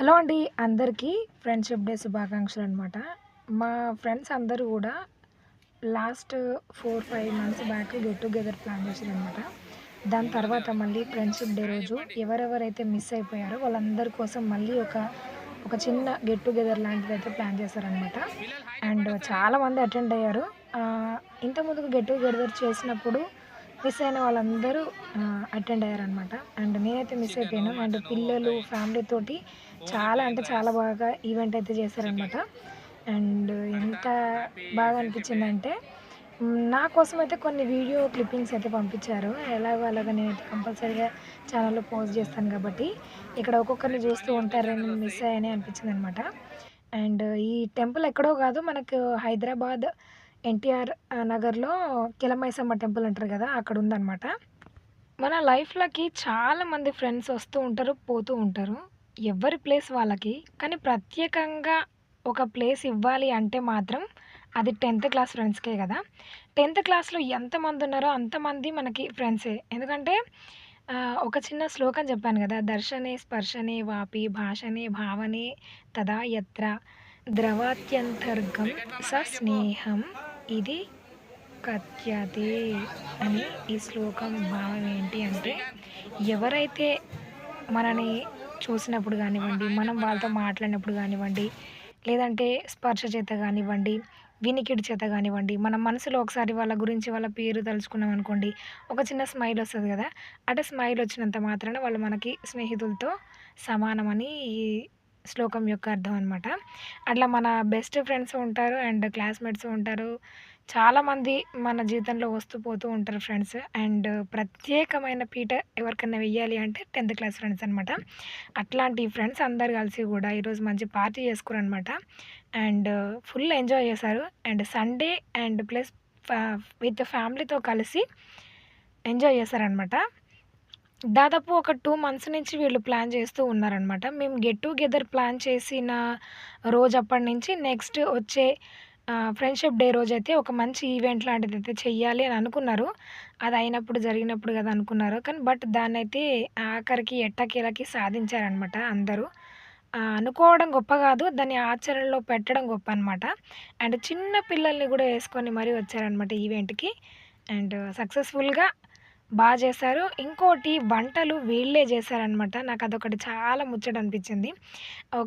Hello అండి అందరికీ friendship day శుభాకాంక్షలు అనమాట మా ఫ్రెండ్స్ అందరూ కూడా last four five months back get together plan చేశారు అనమాట దాని తర్వాత మళ్ళీ ఫ్రెండ్షిప్ డే రోజు ఎవరెవరైతే మిస్ అయిపోయారో వాళ్ళందరి కోసం మళ్ళీ ఒక ఒక చిన్న గెట్ టుగెదర్ లాంటిది అయితే ప్లాన్ చేశారనమాట అండ్ చాలామంది అటెండ్ అయ్యారు. ఇంతకుముందుకు గెట్ టుగెదర్ చేసినప్పుడు మిస్ అయిన వాళ్ళందరూ అటెండ్ అయ్యారనమాట అండ్ నేనైతే మిస్ అయిపోయాను. అండ్ పిల్లలు ఫ్యామిలీ తోటి చాలా అంటే చాలా బాగా ఈవెంట్ అయితే చేశారనమాట అండ్ ఎంత బాగా అనిపించిందంటే నా కోసం అయితే కొన్ని వీడియో క్లిప్పింగ్స్ అయితే పంపించారు. ఎలాగో అలాగ నేనైతే కంపల్సరీగా ఛానల్లో పోస్ట్ చేస్తాను కాబట్టి ఇక్కడ ఒక్కొక్కరిని చూస్తూ ఉంటారు మిస్ అయ్యానే అనిపించింది అనమాట అండ్ ఈ టెంపుల్ ఎక్కడో కాదు మనకు హైదరాబాద్ ఎన్టీఆర్ నగర్లో కిలమైసమ్మ టెంపుల్ అంటారు కదా అక్కడ ఉందన్నమాట మన లైఫ్లోకి చాలామంది ఫ్రెండ్స్ వస్తూ ఉంటారు పోతూ ఉంటారు. ఎవరి ప్లేస్ వాళ్ళకి కానీ ప్రత్యేకంగా ఒక ప్లేస్ ఇవ్వాలి అంటే మాత్రం అది టెన్త్ క్లాస్ ఫ్రెండ్స్కే కదా. టెన్త్ క్లాస్లో ఎంతమంది ఉన్నారో అంతమంది మనకి ఫ్రెండ్సే. ఎందుకంటే ఒక చిన్న శ్లోకం చెప్పాను కదా దర్శనే స్పర్శనే వాపి భాషనే భావనే తదా యత్ర ద్రవాత్యంతర్గం స స్నేహం ఇది కథ్యతే అని ఈ శ్లోకం భావం ఏంటి అంటే ఎవరైతే మనని చూసినప్పుడు కానివ్వండి మనం వాళ్ళతో మాట్లాడినప్పుడు కానివ్వండి లేదంటే స్పర్శ చేత కానివ్వండి వినికిడి చేత కానివ్వండి మన మనసులో ఒకసారి వాళ్ళ గురించి వాళ్ళ పేరు తలుచుకున్నాం అనుకోండి ఒక చిన్న స్మైల్ వస్తుంది కదా అంటే స్మైల్ వచ్చినంత మాత్రాన వాళ్ళు మనకి స్నేహితులతో సమానమని ఈ శ్లోకం యొక్క అర్థం అనమాట అట్లా మన బెస్ట్ ఫ్రెండ్స్ ఉంటారు అండ్ క్లాస్మేట్స్ ఉంటారు. చాలామంది మన జీవితంలో వస్తూ పోతూ ఉంటారు ఫ్రెండ్స్ అండ్ ప్రత్యేకమైన పీట ఎవరికైనా వెయ్యాలి అంటే టెన్త్ క్లాస్ ఫ్రెండ్స్ అనమాట అట్లాంటి ఫ్రెండ్స్ అందరు కలిసి కూడా ఈరోజు మంచి పార్టీ చేసుకురనమాట అనమాట అండ్ ఫుల్ ఎంజాయ్ చేశారు. And Sunday and plus with ఫ్యామిలీతో కలిసి ఎంజాయ్ చేశారనమాట దాదాపు ఒక టూ మంత్స్ నుంచి వీళ్ళు ప్లాన్ చేస్తూ ఉన్నారనమాట. మేము గెట్ టుగెదర్ ప్లాన్ చేసిన రోజు అప్పటి నుంచి నెక్స్ట్ వచ్చే ఫ్రెండ్షిప్ డే రోజు అయితే ఒక మంచి ఈవెంట్ లాంటిది అయితే చెయ్యాలి అని అనుకున్నారు. అది అయినప్పుడు జరిగినప్పుడు కదా అనుకున్నారు. కానీ బట్ దాన్ని అయితే ఆఖరికి ఎట్టకేలకి సాధించారనమాట అందరూ. అనుకోవడం గొప్ప కాదు దాన్ని ఆచరణలో పెట్టడం గొప్ప అనమాట. అండ్ చిన్న పిల్లల్ని కూడా వేసుకొని మరీ వచ్చారనమాట ఈవెంట్కి. అండ్ సక్సెస్ఫుల్గా బాగా చేశారు. ఇంకోటి వంటలు వీళ్ళే చేశారనమాట నాకు అదొకటి చాలా ముచ్చట అనిపించింది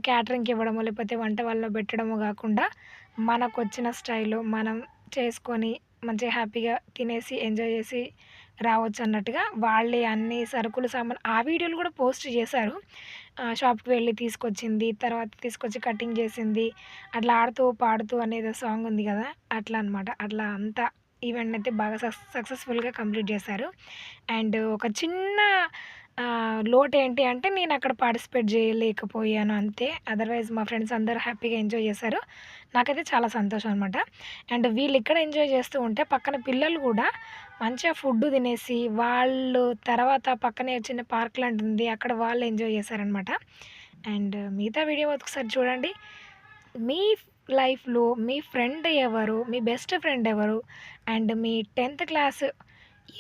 క్యాటరింగ్కి ఇవ్వడము లేకపోతే వంట వాళ్ళలో పెట్టడము కాకుండా మనకు వచ్చిన స్టైల్లో మనం చేసుకొని మంచిగా హ్యాపీగా తినేసి ఎంజాయ్ చేసి రావచ్చు అన్నట్టుగా వాళ్ళే అన్ని సరుకులు సామాన్ ఆ వీడియోలు కూడా పోస్ట్ చేశారు. షాప్కి వెళ్ళి తీసుకొచ్చింది తర్వాత తీసుకొచ్చి కటింగ్ చేసింది అట్లా ఆడుతూ పాడుతూ అనేది సాంగ్ ఉంది కదా అట్లా అనమాట అట్లా అంతా ఈవెంట్ అయితే బాగా సక్సెస్ఫుల్గా కంప్లీట్ చేశారు. అండ్ ఒక చిన్న లోట్ లోటు ఏంటి అంటే నేను అక్కడ పార్టిసిపేట్ చేయలేకపోయాను అంతే. అదర్వైజ్ మా ఫ్రెండ్స్ అందరూ హ్యాపీగా ఎంజాయ్ చేశారు. నాకైతే చాలా సంతోషం అనమాట అండ్ వీళ్ళు ఇక్కడ ఎంజాయ్ చేస్తూ ఉంటే పక్కన పిల్లలు కూడా మంచిగా ఫుడ్ తినేసి వాళ్ళు తర్వాత పక్కనే చిన్న పార్క్ లాంటి ఉంది అక్కడ వాళ్ళు ఎంజాయ్ చేశారనమాట అండ్ మిగతా వీడియో ఒకసారి చూడండి. మీ లైఫ్లో మీ ఫ్రెండ్ ఎవరు? మీ బెస్ట్ ఫ్రెండ్ ఎవరు? అండ్ మీ టెన్త్ క్లాస్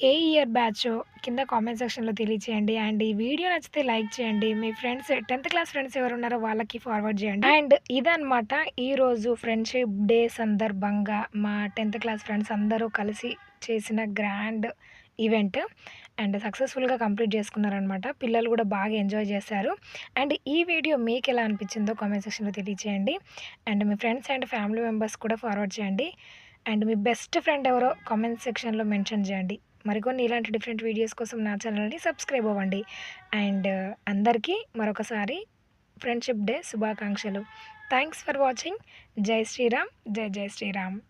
ఏ ఇయర్ బ్యాచ్ కింద కామెంట్ సెక్షన్లో తెలియచేయండి. అండ్ ఈ వీడియో నచ్చితే లైక్ చేయండి. మీ ఫ్రెండ్స్ టెన్త్ క్లాస్ ఫ్రెండ్స్ ఎవరు ఉన్నారో వాళ్ళకి ఫార్వర్డ్ చేయండి. అండ్ ఇదనమాట ఈరోజు ఫ్రెండ్షిప్ డే సందర్భంగా మా టెన్త్ క్లాస్ ఫ్రెండ్స్ అందరూ కలిసి చేసిన గ్రాండ్ ఈవెంట్ అండ్ సక్సెస్ఫుల్గా కంప్లీట్ చేసుకున్నారనమాట పిల్లలు కూడా బాగా ఎంజాయ్ చేశారు. అండ్ ఈ వీడియో మీకు ఎలా అనిపించిందో కామెంట్ సెక్షన్లో తెలియచేయండి. అండ్ మీ ఫ్రెండ్స్ అండ్ ఫ్యామిలీ మెంబర్స్ కూడా ఫార్వర్డ్ చేయండి. అండ్ మీ బెస్ట్ ఫ్రెండ్ ఎవరో కామెంట్ సెక్షన్లో మెన్షన్ చేయండి. మరికొన్ని ఇలాంటి డిఫరెంట్ వీడియోస్ కోసం నా ఛానల్ని సబ్స్క్రైబ్ అవ్వండి. అండ్ అందరికీ మరొకసారి ఫ్రెండ్షిప్ డే శుభాకాంక్షలు. Thanks for watching. జై శ్రీరామ్. జై జై శ్రీరామ్.